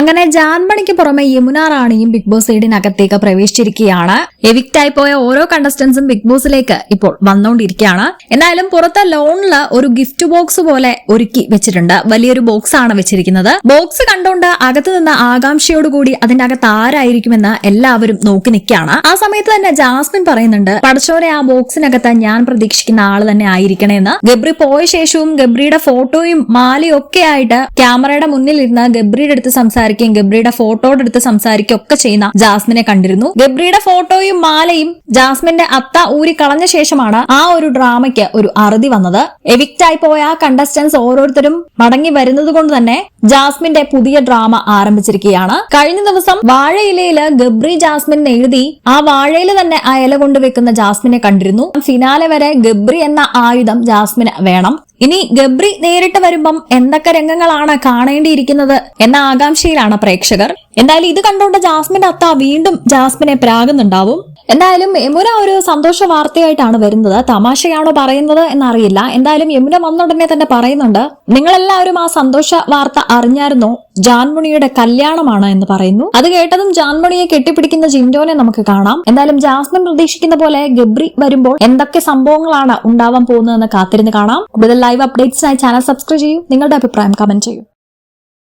അങ്ങനെ ജാൻമണിക്ക് പുറമെ യമുന റാണിയും ബിഗ് ബോസ് എയ്ഡിനകത്തേക്ക് പ്രവേശിച്ചിരിക്കുകയാണ്. എവിക്റ്റ് ആയി പോയ ഓരോ കണ്ടസ്റ്റൻസും ബിഗ് ബോസിലേക്ക് ഇപ്പോൾ വന്നുകൊണ്ടിരിക്കുകയാണ് എന്നാലും പുറത്തെ ലോണിൽ ഒരു ഗിഫ്റ്റ് ബോക്സ് പോലെ ഒരുക്കി വെച്ചിട്ടുണ്ട്. വലിയൊരു ബോക്സ് ആണ് വെച്ചിരിക്കുന്നത്. ബോക്സ് കണ്ടുകൊണ്ട് അകത്ത് നിന്ന് ആകാംക്ഷയോടുകൂടി അതിന്റെ അകത്ത് ആരായിരിക്കുമെന്ന് എല്ലാവരും നോക്കി നിൽക്കുകയാണ്. ആ സമയത്ത് തന്നെ ജാസ്മിൻ പറയുന്നുണ്ട് പടച്ചോരെ ആ ബോക്സിനകത്ത് ഞാൻ പ്രതീക്ഷിക്കുന്ന ആൾ തന്നെ ആയിരിക്കണേന്ന്. ഗബ്രി പോയ ശേഷവും ഗബ്രിയുടെ ഫോട്ടോയും മാലയും ഒക്കെ ആയിട്ട് ക്യാമറയുടെ മുന്നിൽ ഇരുന്ന് ഗബ്രിയുടെ അടുത്ത് സംസാരിക്കുകയും ഗബ്രിയുടെ ഫോട്ടോയുടെ അടുത്ത് സംസാരിക്കുകയും ഒക്കെ ചെയ്യുന്ന ജാസ്മിനെ കണ്ടിരുന്നു. ഗബ്രിയുടെ ഫോട്ടോയും മാലയും ജാസ്മിന്റെ അത്ത ഊരി കളഞ്ഞ ശേഷമാണ് ആ ഒരു ഡ്രാമയ്ക്ക് ഒരു അറുതി വന്നത്. എവിക്റ്റ് ആയി പോയ കണ്ടസ്റ്റൻസ് ഓരോരുത്തരും മടങ്ങി വരുന്നത് കൊണ്ട് തന്നെ ജാസ്മിന്റെ പുതിയ ഡ്രാമ ആരംഭിച്ചിരിക്കുകയാണ്. കഴിഞ്ഞ ദിവസം വാഴയിലയിൽ ഗബ്രി ജാസ്മിൻ എഴുതി ആ വാഴയിൽ തന്നെ ആ ഇല കൊണ്ടുവെക്കുന്ന ജാസ്മിനെ കണ്ടിരുന്നു. ഫിനാലെ വരെ ഗബ്രി എന്ന ആയുധം ജാസ്മിന് വേണം. ഇനി ഗബ്രി നേരിട്ട് വരുമ്പം എന്തൊക്കെ രംഗങ്ങളാണ് കാണേണ്ടിയിരിക്കുന്നത് എന്ന ആകാംക്ഷയിലാണ് പ്രേക്ഷകർ. എന്തായാലും ഇത് കണ്ടുകൊണ്ട് ജാസ്മിന്റെ അത്ത വീണ്ടും ജാസ്മിനെ പ്രാകുന്നുണ്ടാവും. എന്തായാലും യമുന ഒരു സന്തോഷ വാർത്തയായിട്ടാണ് വരുന്നത്. തമാശയാണോ പറയുന്നത് എന്നറിയില്ല. എന്തായാലും യമുന വന്നുടനെ തന്നെ പറയുന്നുണ്ട്. നിങ്ങളെല്ലാവരും ആ സന്തോഷ വാർത്ത അറിഞ്ഞായിരുന്നോ ജാൻമുണിയുടെ കല്യാണമാണ് എന്ന് പറയുന്നു. അത് കേട്ടതും ജാൻമുണിയെ കെട്ടിപ്പിടിക്കുന്ന ജിൻഡോനെ നമുക്ക് കാണാം. എന്തായാലും ജാസ്മിൻ പ്രതീക്ഷിക്കുന്ന പോലെ ഗബ്രി വരുമ്പോൾ എന്തൊക്കെ സംഭവങ്ങളാണ് ഉണ്ടാവാൻ പോകുന്നതെന്ന് കാത്തിരുന്ന് കാണാം. കൂടുതൽ ലൈവ് അപ്ഡേറ്റ്സിനായി ചാനൽ സബ്സ്ക്രൈബ് ചെയ്യൂ. നിങ്ങളുടെ അഭിപ്രായം കമന്റ് ചെയ്യൂ.